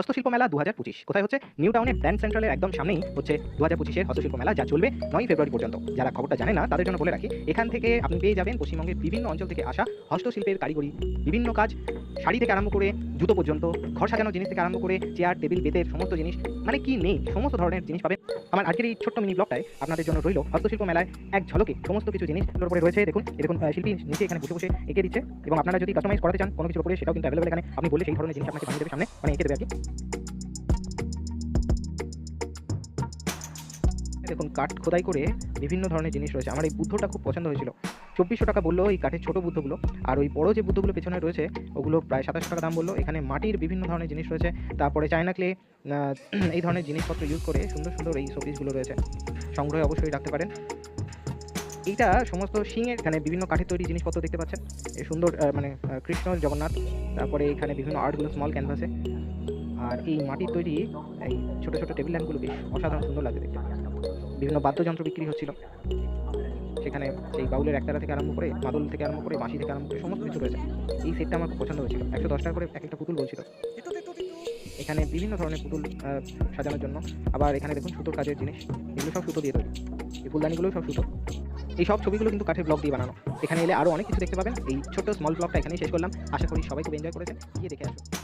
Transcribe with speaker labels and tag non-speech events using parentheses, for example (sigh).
Speaker 1: হস্তশিল্প মেলা দু হাজার পঁচিশ। কোথায় হচ্ছে? নিউ টাউনের ব্র্যান্ড সেন্ট্রালের একদম সামনেই হচ্ছে দু হাজার পঁচিশের হস্তশিল্প মেলা যা চলবে নয় ফেব্রুয়ারি পর্যন্ত। যারা খবরটা জানে না, তাদের জন্য বলে রাখি, এখান থেকে আপনি পেয়ে যাবেন পশ্চিমবঙ্গের বিভিন্ন অঞ্চল থেকে আসা হস্তশিল্পের কারিগরি, বিভিন্ন কাজ, শাড়ি থেকে আরম্ভ করে জুতো পর্যন্ত, ঘর সাজানোর জিনিস থেকে আরম্ভ করে চেয়ার, টেবিল, বেতের সমস্ত জিনিস মানে কি নেই, সমস্ত ধরনের জিনিস পাবেন। আমার আজকের এই ছোট্ট মিনি ব্লগটায় আপনাদের জন্য রইল হস্তশিল্প মেলায় এক ঝলকে সমস্ত কিছু জিনিস উপরে রয়েছে। দেখুন দেখুন শিল্পী নিচে এখানে বসে বসে এঁকে দিচ্ছে। এবং আপনারা যদি কাস্টমাইজ করাতে চান, কোনো কিছুর উপরে সেটাও কিন্তু অ্যাভেলেবল এখানে। আপনি বললে সেই ধরনের জিনিস আপনাকে দেবে সামনে মানে এঁকে দেবে আর কি। দেখুন, কাঠ খোদাই করে বিভিন্ন ধরনের জিনিস রয়েছে। আমার এই বুদ্ধটা খুব পছন্দ হয়েছিল। চব্বিশশো টাকা বলল এই কাঠের ছোট বুদ্ধগুলো। আর ওই বড় যে বুদ্ধগুলো পেছনে রয়েছে, ওগুলো প্রায় সাতাশশো টাকা দাম বলল। এখানে মাটির বিভিন্ন ধরনের জিনিস রয়েছে। তারপরে চায়না ক্লে (clears throat) এই ধরনের জিনিসপত্র ইউজ করে সুন্দর সুন্দর এই শোপিসগুলো রয়েছে। সংগ্রহে অবশ্যই রাখতে পারেন। এইটা সমস্ত শিঙের এখানে বিভিন্ন কাঠের তৈরি জিনিসপত্র দেখতে পাচ্ছেন। সুন্দর মানে কৃষ্ণ জগন্নাথ। তারপরে এখানে বিভিন্ন আর্টগুলো স্মল ক্যানভাসে আর এই মাটির তৈরি এই ছোটো ছোটো টেবিল ল্যাম্পগুলো বেশ অসাধারণ সুন্দর লাগে দেখতে। বিভিন্ন বাদ্যযন্ত্র বিক্রি হচ্ছিল। সেখানে সেই বাউলের একতারা থেকে আরম্ভ করে, মাদল থেকে আরম্ভ করে, বাঁশি থেকে আরম্ভ করে সমস্ত কিছু রয়েছে। এই সেটটা আমার খুব পছন্দ হয়েছিল। একশো দশ টাকা করে এক একটা পুতুল বলছিল। এখানে বিভিন্ন ধরনের পুতুল সাজানোর জন্য। আবার এখানে দেখুন সুতোর কাজের জিনিস। এগুলো সব সুতো দিয়ে তৈরি। এই ফুলদানিগুলোও সব সুতো। এই সব ছবিগুলো কিন্তু কাঠের ব্লক দিয়ে বানানো। এখানে এলে আরও অনেক কিছু দেখতে পাবেন। এই ছোট্ট স্মল ব্লগটা এখানেই শেষ করলাম। আশা করি সবাই খুব এনজয় করেছেন। গিয়ে দেখে আসুন।